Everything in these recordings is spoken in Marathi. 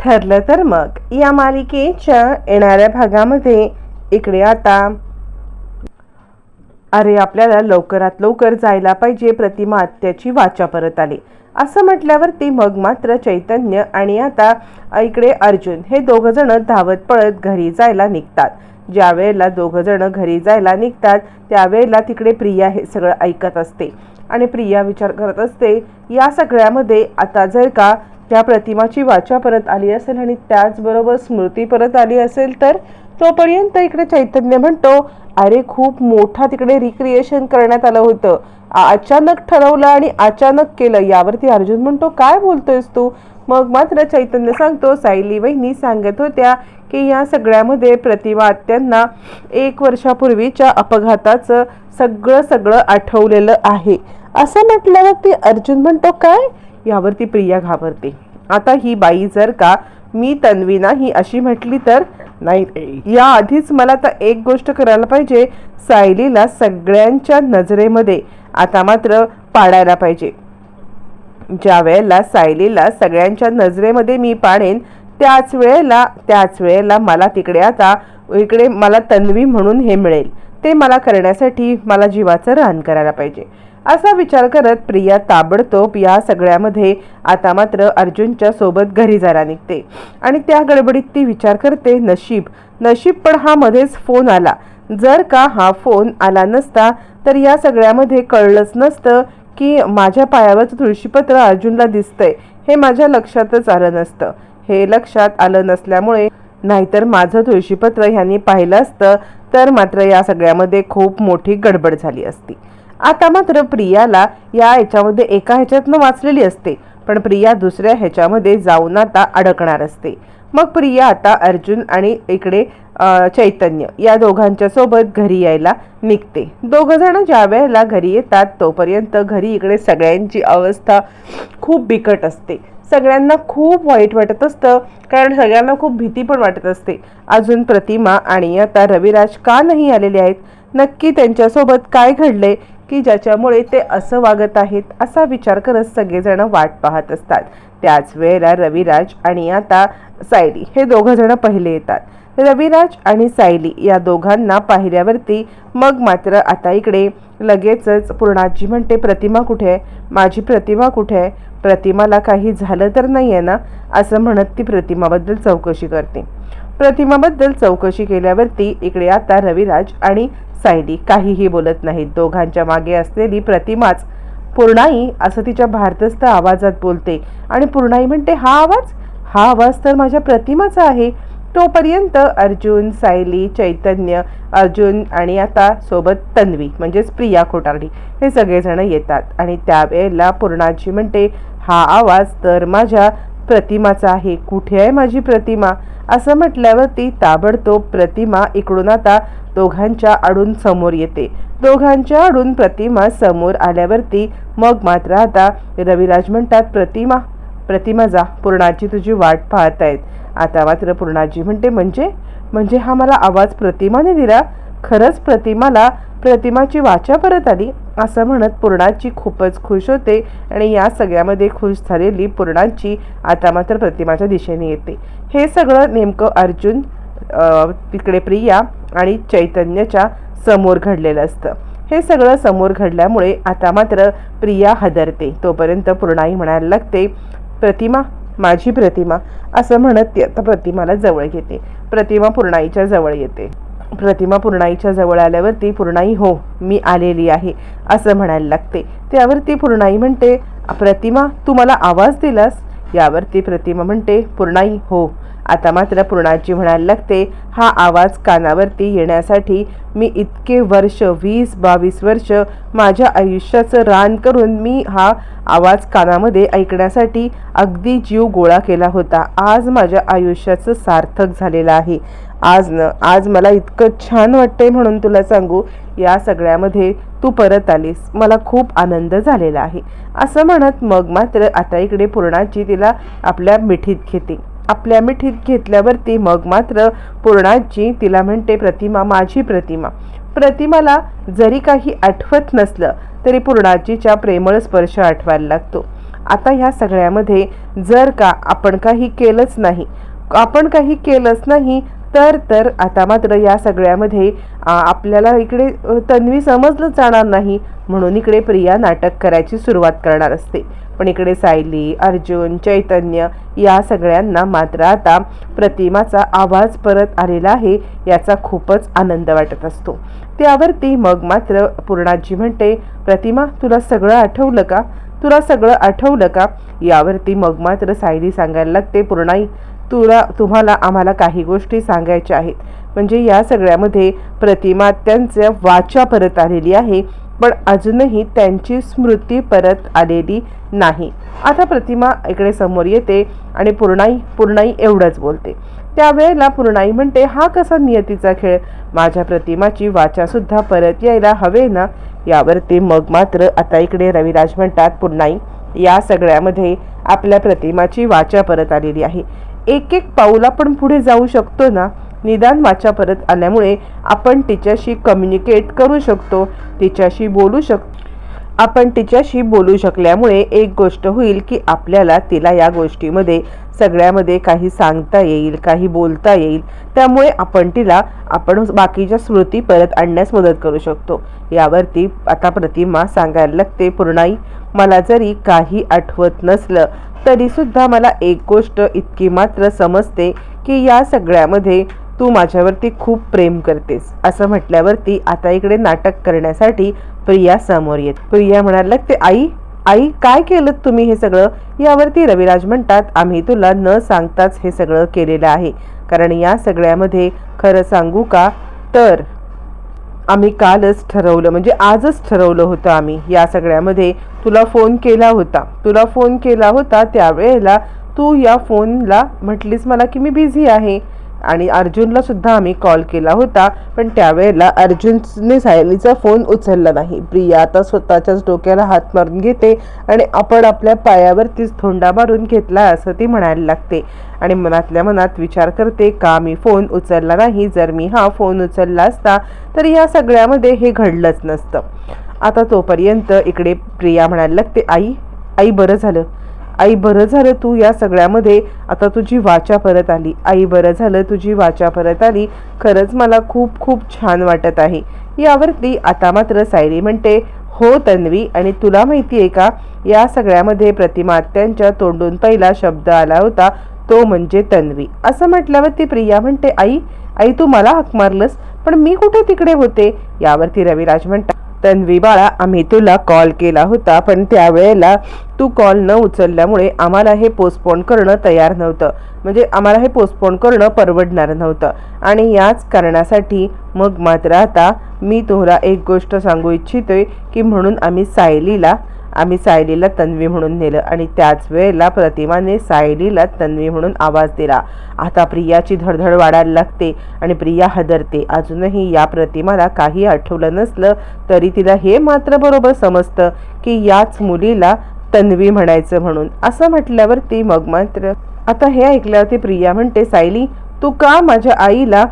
ठरलं तर मग. या मालिकेच्या येणाऱ्या भागामध्ये इकडे आता. अरे आपल्याला लवकरात लवकर जायला पाहिजे प्रतिमा आत्याची वाचा परत आली. असं म्हटल्यावरती मग मात्र चैतन्य आणि आता इकडे अर्जुन हे दोघंजणं धावत पळत घरी जायला निघतात. ज्या वेळेला घरी जायला निघतात त्यावेळेला तिकडे प्रिया हे सगळं ऐकत असते. आणि प्रिया विचार करत असते या सगळ्यामध्ये आता जर का त्या प्रतिमाची वाचा परत आली असेल आणि त्याचबरोबर स्मृती परत आली असेल तर तोपर्यंत इकडे चैतन्य म्हणतो अरे खूप मोठा तिकडे रिक्रिएशन करण्यात आलं होतं. अचानक ठरवलं आणि अचानक केलं. यावरती अर्जुन म्हणतो काय बोलतोयस तू? मग मात्र चैतन्य सांगतो सायली वहिनी सांगत होत्या की या सगळ्यामध्ये प्रतिमा आत्यांना एक वर्षापूर्वीच्या अपघाताचं सगळं सगळं आठवलेलं आहे. असं म्हटल्यावर ती अर्जुन म्हणतो काय? यावरती प्रिया घाबरते. आता ही बाई जर का मी तन्वी नाही अशी म्हटली तर नाही या आधीच मला आता एक गोष्ट करायला पाहिजे. सायलीला सगळ्यांच्या नजरेमध्ये आता मात्र पाडायला पाहिजे. ज्या वेळेला सायलीला सगळ्यांच्या नजरेमध्ये मी पाडेन त्याच वेळेला त्याच वेळेला मला तिकडे आता इकडे मला तन्वी म्हणून हे मिळेल. ते मला करण्यासाठी मला जीवाचं रान करायला पाहिजे. असा विचार करत प्रिया ताबडतोब या सगळ्यामध्ये आता मात्र अर्जुनच्या सोबत घरी जायला निघते. आणि त्या गडबडीत ती विचार करते नशीब नशीब पण हा मध्येच फोन आला. जर का हा फोन आला नसता तर या सगळ्यामध्ये कळलंच नसतं की माझ्या पायावरचं तुळशीपत्र अर्जुनला दिसतंय. हे माझ्या लक्षातच आलं नसतं. हे लक्षात आलं नसल्यामुळे नाहीतर माझं तुळशीपत्र ह्यांनी पाहिलं असतं तर मात्र या सगळ्यामध्ये खूप मोठी गडबड झाली असती. आता मात्र प्रियाला या ह्याच्यामध्ये एका ह्याच्यातनं वाचलेली असते. पण प्रिया दुसऱ्या ह्याच्यामध्ये जाऊन आता अडकणार असते. मग प्रिया आता अर्जुन आणि इकडे चैतन्य या दोघांच्या सोबत घरी यायला निघते. दोघं जण ज्या वेळेला घरी येतात तोपर्यंत घरी इकडे सगळ्यांची अवस्था खूप बिकट असते. सगळ्यांना खूप वाईट वाटत असतं कारण सगळ्यांना खूप भीती पण वाटत असते. अजून प्रतिमा आणि आता रविराज का नाही आलेले आहेत? नक्की त्यांच्यासोबत काय घडले की ज्याच्यामुळे ते असं वागत आहेत असा विचार करत सगळेजण वाट पाहत असतात. त्याच वेळेला रविराज आणि आता सायली हे दोघंजणं पहिले येतात. रविराज आणि सायली या दोघांना पाहिल्यावरती मग मात्र आता इकडे लगेचच पूर्णाजी म्हणते प्रतिमा कुठे आहे? माझी प्रतिमा कुठे आहे? प्रतिमाला काही झालं तर नाही आहे ना? असं म्हणत ती प्रतिमाबद्दल चौकशी करते. प्रतिमाबद्दल चौकशी केल्यावरती इकडे आता रविराज आणि सायली काहीही बोलत नाहीत. दोघांच्या मागे असलेली प्रतिमाच पूर्णाई असं तिच्या भारदस्त आवाजात बोलते. आणि पूर्णाई म्हणते हा आवाज? हा आवाज तर माझ्या प्रतिमाचा आहे. तोपर्यंत अर्जुन सायली चैतन्य अर्जुन आणि आता सोबत तन्वी म्हणजेच प्रिया खोटारडी हे सगळेजण येतात. आणि त्यावेळेला पूर्णाजी म्हणते हा आवाज तर माझ्या प्रतिमाचा आहे. कुठे आहे माझी प्रतिमा? असं म्हटल्यावर ती ताबडतोब प्रतिमा इकडून आता दोघांच्या आडून समोर येते. दोघांच्या आडून प्रतिमा समोर आल्यावरती मग मात्र आता रविराज म्हणतात प्रतिमा प्रतिमा जा पूर्णाची तुझी वाट पाहत आहेत. आता मात्र पूर्णाजी म्हणते म्हणजे म्हणजे हा मला आवाज प्रतिमाने दिला? खरंच प्रतिमाला प्रतिमाची वाचा परत आली? असं म्हणत पूर्णाची खूपच खुश होते आणि या सगळ्यामध्ये खुश झालेली पूर्णाची आता मात्र प्रतिमाच्या दिशेने येते. हे सगळं नेमकं अर्जुन तिकडे प्रिया आणि चैतन्यच्या समोर घडलेलं असतं. हे सगळं समोर घडल्यामुळे आता मात्र प्रिया हदरते. तोपर्यंत पूर्णाई म्हणायला लागते प्रतिमा माझी प्रतिमा असं म्हणत ती आता प्रतिमाला जवळ घेते. प्रतिमा पूर्णाईच्या जवळ येते. प्रतिमा पूर्णाईच्या जवळ आल्यावरती पूर्णाई हो मी आलेली आहे असं म्हणायला लागते. त्यावरती पूर्णाई म्हणते प्रतिमा तू मला आवाज दिलास? यावरती प्रतिमा म्हणते पूर्णाई हो. आता मात्र पूर्णाची म्हणायला लागते हा आवाज कानावरती येण्यासाठी मी इतके वर्ष वीस बावीस वर्ष माझ्या आयुष्याचं रान करून मी हा आवाज कानामध्ये ऐकण्यासाठी अगदी जीव गोळा केला होता. आज माझ्या आयुष्याचं सार्थक झालेलं आहे. आज न आज मला इतकं छान वाटतंय म्हणून तुला सांगू या सगळ्यामध्ये तू परत आलीस. मला खूप आनंद झालेला आहे. असं म्हणत मग मात्र आता इकडे पूर्णाची तिला आपल्या मिठीत घेते. आपल्या मिठीत घेतल्यावरती मग मात्र पूर्णाची तिला म्हणते प्रतिमा माझी प्रतिमा. प्रतिमाला जरी काही आठवत नसलं तरी पूर्णाजीच्या प्रेमळ स्पर्श आठवायला लागतो. आता ह्या सगळ्यामध्ये जर का आपण काही केलंच नाही आपण काही केलंच नाही तर तर आता मात्र या सगळ्यामध्ये आपल्याला इकडे तन्वी समजलंच जाणार नाही म्हणून इकडे प्रिया नाटक करायची सुरुवात करणार असते. पण इकडे सायली अर्जुन चैतन्य या सगळ्यांना मात्र आता प्रतिमाचा आवाज परत आलेला आहे याचा खूपच आनंद वाटत असतो. त्यावरती मग मात्र पूर्णाजी म्हणते प्रतिमा तुला सगळं आठवलं का? तुला सगळं आठवलं का? यावरती मग मात्र सायली सांगायला लागते पूर्णाई तुला तुम्हाला आम्हाला काही गोष्टी सांगायच्या आहेत. म्हणजे या सगळ्यामध्ये प्रतिमा त्यांच्या वाचा परत आलेली आहे पण अजूनही त्यांची स्मृती परत आलेली नाही. आता प्रतिमा इकडे समोर येते आणि पूर्णाई पूर्णाई एवढंच बोलते. त्यावेळेला पूर्णाई म्हणते हा कसा नियतीचा खेळ? माझ्या प्रतिमाची वाचासुद्धा परत यायला हवे ना? यावरती मग मात्र आता इकडे रविराज म्हणतात पूर्णाई या सगळ्यामध्ये आपल्या प्रतिमाची वाचा परत आलेली आहे. एक एक पाऊल आपण पुढे जाऊ शकतो ना? निदान वाचा परत आल्यामुळे आपण तिच्याशी कम्युनिकेट करू शकतो तिच्याशी बोलू शक आपण तिच्याशी बोलू शकल्यामुळे एक गोष्ट होईल की आपल्याला तिला या गोष्टीमध्ये सगळ्यामध्ये काही सांगता येईल काही बोलता येईल. त्यामुळे आपण तिला आपण बाकीच्या स्मृती परत आणण्यास मदत करू शकतो. यावरती आता प्रतिमा सांगायला लागते पूर्णाई मला जरी काही आठवत नसलं तरीसुद्धा मला एक गोष्ट इतकी मात्र समजते की या सगळ्यामध्ये तू माझ्यावरती खूप प्रेम करतेस. असं म्हटल्यावरती आता इकडे नाटक करण्यासाठी प्रिया समोर येत. प्रिया म्हणायला लागते आई आई काय केलं तुम्ही हे सगळं? यावरती रविराज म्हणतात आम्ही तुला न सांगताच हे सगळं केलेलं आहे. कारण या सगळ्यामध्ये खरं सांगू का? तर आम्ही कालच ठरवलं म्हणजे आजच ठरवलं होतं आम्ही या सगळ्यामध्ये. तुला फोन केला होता. तुला फोन केला होता त्यावेळेला तू या फोनला म्हटलीस मला की मी बिझी आहे. आणि अर्जुनला सुद्धा आम्ही कॉल केला होता पण त्यावेळेला अर्जुनने सायलीचा फोन उचलला नाही. प्रिया आता स्वतःच्याच डोक्याला हात मारून घेते आणि आपण आपल्या पायावरतीच थोंडा मारून घेतला असं ती म्हणायला लागते. आणि मनातल्या मनात विचार करते का मी फोन उचलला नाही? जर मी हा फोन उचलला असता तर या सगळ्यामध्ये हे घडलंच नसतं. आता तोपर्यंत इकडे प्रिया म्हणायला लागते आई आई बरं झालं. आई बरं झालं तू या सगळ्यामध्ये. आता तुझी वाचा परत आली. आई बरं झालं तुझी वाचा परत आली. खरंच मला खूप खूप छान वाटत आहे. यावरती आता मात्र सायरी म्हणते हो तन्वी आणि तुला माहिती आहे का या सगळ्यामध्ये प्रतिमा आत्यांच्या तोंडून पहिला शब्द आला होता तो म्हणजे तन्वी. असं म्हटल्यावर ती प्रिया म्हणते आई आई तू मला हाक मारलंस पण मी कुठे तिकडे होते? यावरती रविराज म्हणतात तन्वी बाळा आम्ही तुला कॉल केला होता पण त्यावेळेला तू कॉल न उचलल्यामुळे आम्हाला हे पोस्टपोन करणं तयार नव्हतं. म्हणजे आम्हाला हे पोस्टपोन करणं परवडणार नव्हतं. आणि याच कारणासाठी मग मात्र आता मी तुला एक गोष्ट सांगू इच्छितोय की म्हणून आम्ही सायलीला आम्ही सायलीला तन्वी म्हणून नेलं आणि त्याच वेळेला प्रतिमाने सायलीला तन्वी म्हणून आवाज दिला. आता प्रियाची धडधड वाढायला लागते आणि प्रिया हदरते. अजूनही या प्रतिमाला काही आठवलं नसलं तरी तिला हे मात्र बरोबर समजतं की याच मुलीला तन्वी म्हणायचं म्हणून. असं म्हटल्यावर ती मग मात्र आता हे ऐकल्यावरती प्रिया म्हणते सायली तू का माझ्या आईला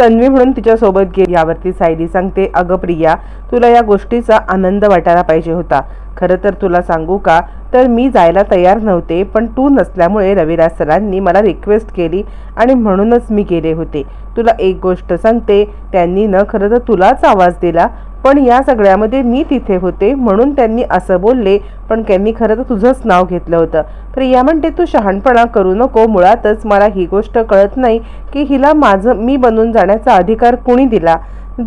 तन्वी म्हणून तिच्यासोबत गेली. यावरती सायली सांगते अगं प्रिया तुला या गोष्टीचा आनंद वाटायला पाहिजे होता. खरं तर तुला सांगू का? तर मी जायला तयार नव्हते पण तू नसल्यामुळे रविराज सरांनी मला रिक्वेस्ट केली आणि म्हणूनच मी गेले होते. तुला एक गोष्ट सांगते त्यांनी न खरं तर तुलाच आवाज दिला. पण या सगळ्यामध्ये मी तिथे होते म्हणून त्यांनी असं बोलले पण त्यांनी खरं तर तुझंच नाव घेतलं होतं. प्रिया म्हणते तू शहाणपणा करू नको मुळातच मला ही गोष्ट कळत नाही की हिला माझं मी बनून जाण्याचा अधिकार कुणी दिला.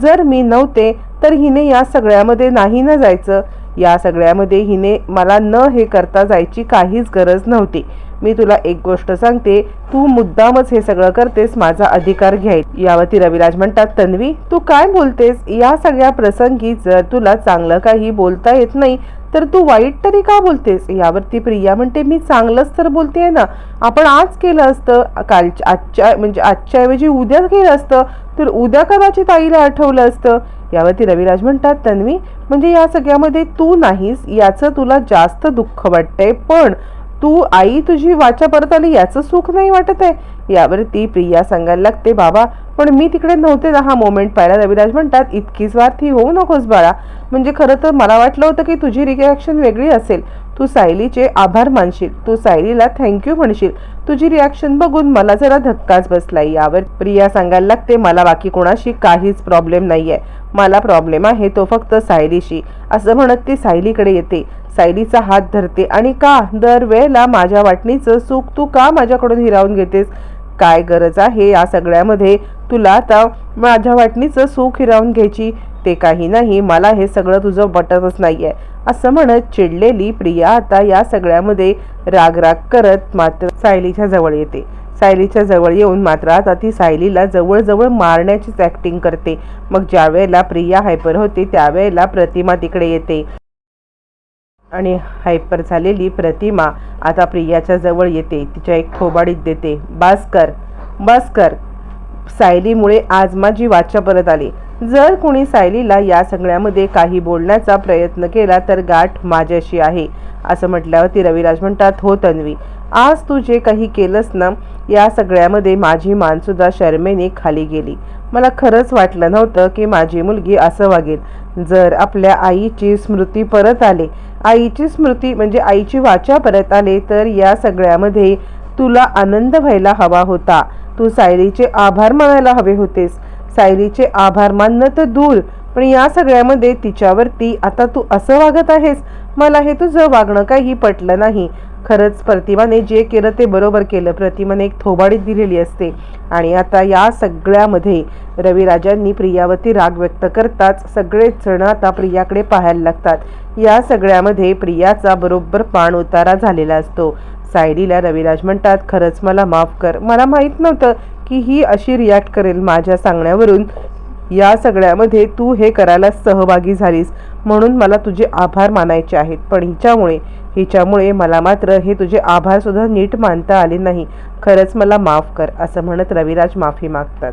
जर मी नव्हते तर हिने या सगळ्यामध्ये नाही ना जायचं. या सगळ्यामध्ये हिने मला न हे करता जायची काहीच गरज नव्हती. मी तुला एक गोष्ट सांगते तू मुद्दामच हे सगळं करतेस माझा अधिकार घ्याय यावरती रविराज म्हणतात तन्वी तू काय बोलतेस? या सगळ्या प्रसंगी जर तुला चांगलं काही बोलता येत नाही तर तू वाईट तरी का बोलतेस? यावरती प्रिया म्हणते मी चांगलंच तर बोलते ना. आपण आज केलं असतं कालच्या आजच्या म्हणजे आजच्या ऐवजी उद्या केलं असतं तर उद्या कदाचित आईला आठवलं असतं. यावरती रविराज म्हणतात तन्वी म्हणजे या सगळ्यामध्ये तू नाहीस याचं तुला जास्त दुःख वाटतंय पण तू आई तुझी वाचा परत आली याचं सुख नाही वाटत आहे. यावर ती प्रिया सांगायला लागते बाबा पण मी तिकडे नव्हते ना हा मोमेंट पाहिला रविराज म्हणतात इतकी स्वार्थी होऊ नकोस बाळा. म्हणजे खरं तर मला वाटलं होतं की तुझी रिॲक्शन वेगळी असेल. तू सायलीचे आभार मानशील. तू सायलीला थँक्यू म्हणशील. तुझी रिॲक्शन बघून मला जरा धक्काच बसलाय यावर. प्रिया सांगायला लागते मला बाकी कोणाशी काहीच प्रॉब्लेम नाही आहे मला प्रॉब्लेम आहे तो फक्त सायलीशी. असं म्हणत ती सायलीकडे येते. सायलीचा हात धरते आणि का? दरवेळेला माझ्या वाटणीचं सुख तू का माझ्याकडून हिरावून घेतेस? काय गरज आहे या सगळ्यामध्ये? तुला आता माझ्या वाटणीचं सुख हिरावून घ्यायची? ते काही नाही. मला हे सगळं तुझं पटतच आहे असं म्हणत चिडलेली प्रिया आता या सगळ्यामध्ये रागराग करत मात्र सायलीच्या जवळ येते. सायलीच्या जवळ येऊन मात्र आता ती सायलीला जवळजवळ मारण्याचीच ऍक्टिंग करते. मग ज्यावेळेला प्रिया हायपर होते त्यावेळेला प्रतिमा तिकडे येते. आणि हायपर झालेली प्रतिमा आता प्रियाच्या जवळ येते. तिच्या एक खोबाडीत देते बास कर बास कर सायलीमुळे आज माझी वाचा परत आली. जर कोणी सायलीला या सगळ्यामध्ये काही बोलण्याचा प्रयत्न केला तर गाठ माझ्याशी आहे असं म्हटल्यावरती रविराज म्हणतात हो तन्वी आज तू जे काही केलंस ना या सगळ्यामध्ये माझी मानसुद्धा शर्मेने खाली गेली. मला खरंच वाटलं नव्हतं की माझी मुलगी असं वागेल. जर आपल्या आईची स्मृती परत आले आईची स्मृती म्हणजे आईची वाचा परत आले तर या सगळ्यामध्ये तुला आनंद व्हायला हवा होता. तू सायलीचे आभार मानायला हवे होतेस. सायलीचे आभार मानणं तर दूर पण या सगळ्यामध्ये तिच्यावरती आता तू असं वागत आहेस? मला हे तुझं वागणं काही पटलं नाही. खरंच प्रतिमाने जे केलं ते बरोबर केलं. प्रतिमाने एक थोबाडीत दिलेली असते. आणि आता या सगळ्यामध्ये रविराजांनी प्रियावरती राग व्यक्त करताच सगळेच जण आता प्रियाकडे पाहायला लागतात. या सगळ्यामध्ये प्रियाचा बरोबर पाण उतारा झालेला असतो. सायलीला रविराज म्हणतात खरंच मला माफ कर. मला माहीत नव्हतं की ही अशी रिॲक्ट करेल माझ्या सांगण्यावरून. या सगळ्यामध्ये तू हे करायला सहभागी झालीस. म्हणून मला तुझे आभार मानायचे आहेत. पण हिच्यामुळे हिच्यामुळे मला मात्र हे तुझे आभारसुद्धा नीट मानता आले नाही. खरंच मला माफ कर असं म्हणत रविराज माफी मागतात.